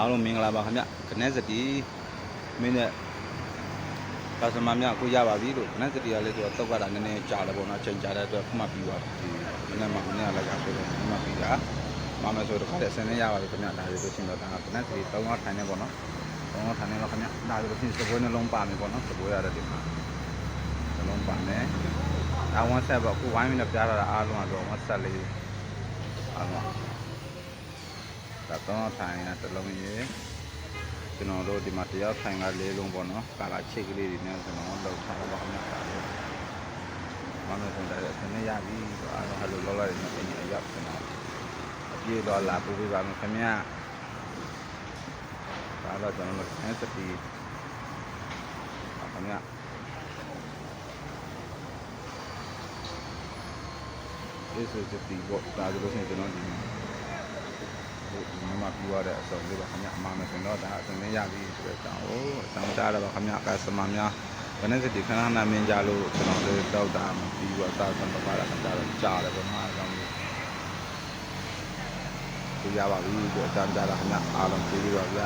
အားလုံးမင်္ဂလာပါခင်ဗျခနဲ့စတီမင်းနဲ့ကာစမာများကိုရပါပြီလို့ခနဲ့စတီကလည်းဆိုတော့တောက်ကတာနည်းနည်းကြာတယ်ပေါ့နော်ချိန်ကြာတဲ့အတွက်ခုမှပြီးသွားပြီဒီနေ့မှမနေ့ကလည်းကြာဆိုတော့ဒီမှပြီးတာမမဆိုတော့ခါတဲ့ဆင်းနေရပါပြီခင်ဗျဒါဆိုလို့ရှိရင်တော့ဒါကခနဲ့စတီ၃လောက်ထိုင်နေပေါ့နော်၃လောက်ထိုင်နေတော့ခင်ဗျဒါဆိုလို့ရှိရင်စပွဲနှလုံးပါမယ်ပေါ့နော်စပွဲရတဲ့ဒီမှာနှလုံးပါမယ်ဒါဝမ်းဆက်ပေါ့ခုဝိုင်းမင်းနဲ့ပြားလာတာအားလုံးကတော့ဝမ်းဆက်လေးအားလုံး ဒါတော့ထိုင်တာတစ်လုံးရေကျွန်တော်တို့ဒီမှာတရားထိုင်ကလေးလုံးပေါ့နော်ကာလာချိတ်ကလေးတွေနဲ့ကျွန်တော်လောက်ထားတော့အများကြီးပါတယ်မမဆုံးတဲ့အဆင်းရပြီအားလုံးဟလိုလောလာနေအင်းရောက်ကျွန်တော်အပြေတော့လာပို့ပေးပါမယ်ခင်ဗျာဒါတော့ကျွန်တော်တို့ဆန်းစတီခင်ဗျာဒီဆိုစတီပေါ့ဒါဆိုလို့ရှိရင်ကျွန်တော်ဒီဒီ မှာပြရတဲ့အစုံလေးပါခင်ဗျအမှန်မစင်တော့ဒါအစုံလေးရပြီဆိုတဲ့အကြောင်းကိုအဆောင်ကြတော့ပါခင်ဗျကစမများဘယ်နဲ့စတီခဏခဏမင်းကြလို့ကျွန်တော်တို့တောက်တာမပြီးတော့သာသံပါတာခင်ဗျတော့ကြားတယ်ပေါ့နော်အကြောင်းလေးပြရပါပြီဆိုအကြောင်းကြတာခင်ဗျအားလုံးပြေးပြီးပါဗျ